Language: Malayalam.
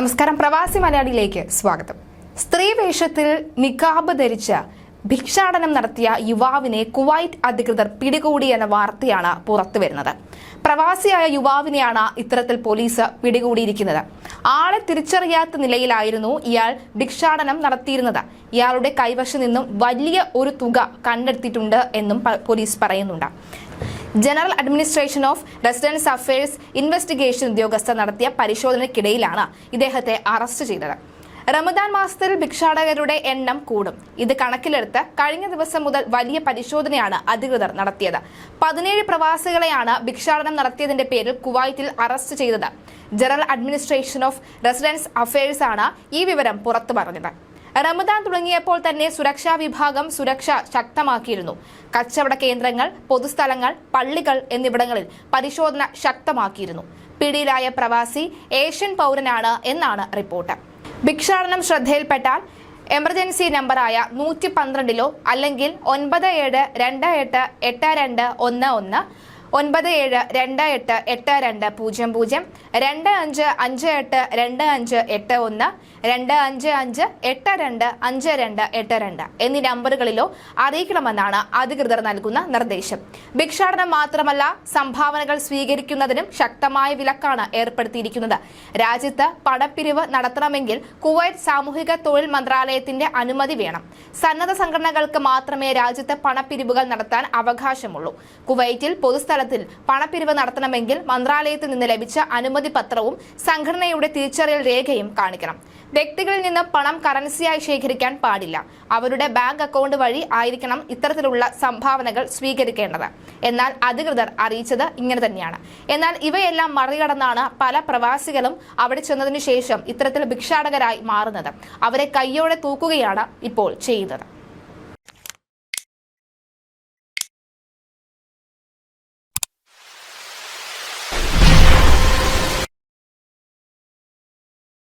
നമസ്കാരം പ്രവാസി മലയാളിയിലേക്ക് സ്വാഗതം. സ്ത്രീ വേഷത്തിൽ നിക്കാബ് ധരിച്ച് ഭിക്ഷാടനം നടത്തിയ യുവാവിനെ കുവൈറ്റ് അധികൃതർ പിടികൂടി എന്ന വാർത്തയാണ് പുറത്തുവരുന്നത് പ്രവാസിയായ യുവാവിനെയാണ് ഇത്തരത്തിൽ പോലീസ് പിടികൂടിയിരിക്കുന്നത്. ആളെ തിരിച്ചറിയാത്ത നിലയിലായിരുന്നു ഇയാൾ ഭിക്ഷാടനം നടത്തിയിരുന്നത്. ഇയാളുടെ കൈവശം നിന്നും വലിയ ഒരു തുക കണ്ടെടുത്തിട്ടുണ്ട് എന്നും പോലീസ് പറയുന്നുണ്ട്. General administration of residence affairs investigation ഉദ്യോഗസ്ഥർ നടത്തിയ പരിശോധനയ്ക്കിടയിലാണ് ഇദ്ദേഹത്തെ അറസ്റ്റ് ചെയ്തത്. റമദാൻ മാസത്തിൽ ഭിക്ഷാടകരുടെ എണ്ണം കൂടും. ഇത് കണക്കിലെടുത്ത് കഴിഞ്ഞ ദിവസം മുതൽ വലിയ പരിശോധനയാണ് അധികൃതർ നടത്തിയത്. പതിനേഴ് പ്രവാസികളെയാണ് ഭിക്ഷാടനം നടത്തിയതിന്റെ പേരിൽ കുവൈറ്റിൽ അറസ്റ്റ് ചെയ്തത്. General administration of residence affairs ആണ് ഈ വിവരം പുറത്തു പറഞ്ഞത്. റമദാൻ തുടങ്ങിയപ്പോൾ തന്നെ സുരക്ഷാ വിഭാഗം സുരക്ഷ ശക്തമാക്കിയിരുന്നു. കച്ചവട കേന്ദ്രങ്ങൾ പൊതുസ്ഥലങ്ങൾ പള്ളികൾ എന്നിവിടങ്ങളിൽ പരിശോധന ശക്തമാക്കിയിരുന്നു. പിടിയിലായ പ്രവാസി ഏഷ്യൻ പൗരനാണ് എന്നാണ് റിപ്പോർട്ട്. ഭിക്ഷാടനം ശ്രദ്ധയിൽപ്പെട്ടാൽ എമർജൻസി നമ്പറായ നൂറ്റി പന്ത്രണ്ടിലോ അല്ലെങ്കിൽ ഒൻപത് ഏഴ് രണ്ട് എട്ട് എട്ട് രണ്ട് ഒന്ന് ഒന്ന് ഒൻപത് ഏഴ് രണ്ട് എട്ട് എട്ട് രണ്ട് പൂജ്യം പൂജ്യം രണ്ട് അഞ്ച് അഞ്ച് എട്ട് രണ്ട് അഞ്ച് എട്ട് ഒന്ന് രണ്ട് അഞ്ച് അഞ്ച് എട്ട് രണ്ട് അഞ്ച് രണ്ട് എട്ട് രണ്ട് എന്നീ നമ്പറുകളിലോ അറിയിക്കണമെന്നാണ് അധികൃതർ നൽകുന്ന നിർദ്ദേശം. ഭിക്ഷാടനം മാത്രമല്ല സംഭാവനകൾ സ്വീകരിക്കുന്നതിനും ശക്തമായ വിലക്കാണ് ഏർപ്പെടുത്തിയിരിക്കുന്നത്. രാജ്യത്ത് പണപ്പിരിവ് നടത്തണമെങ്കിൽ കുവൈറ്റ് സാമൂഹിക തൊഴിൽ മന്ത്രാലയത്തിന്റെ അനുമതി വേണം. സന്നദ്ധ സംഘടനകൾക്ക് മാത്രമേ രാജ്യത്ത് പണപ്പിരിവുകൾ നടത്താൻ അവകാശമുള്ളൂ. കുവൈറ്റിൽ പൊതുസ്ഥലത്തിൽ പണപ്പിരിവ് നടത്തണമെങ്കിൽ മന്ത്രാലയത്തിൽ നിന്ന് ലഭിച്ച അനുമതി പത്രവും സംഘടനയുടെ തിരിച്ചറിയൽ രേഖയും കാണിക്കണം. വ്യക്തികളിൽ നിന്ന് പണം കറൻസിയായി ശേഖരിക്കാൻ പാടില്ല. അവരുടെ ബാങ്ക് അക്കൗണ്ട് വഴി ആയിരിക്കണം ഇത്തരത്തിലുള്ള സംഭാവനകൾ സ്വീകരിക്കേണ്ടത്. എന്നാൽ അധികൃതർ അറിയിച്ചത് ഇങ്ങനെ തന്നെയാണ്. എന്നാൽ ഇവയെല്ലാം മറികടന്നാണ് പല പ്രവാസികളും അവിടെ ചെന്നതിനു ശേഷം ഇത്തരത്തിൽ ഭിക്ഷാടകരായി മാറുന്നത്. അവരെ കയ്യോടെ തൂക്കുകയാണ് ഇപ്പോൾ ചെയ്യുന്നത്.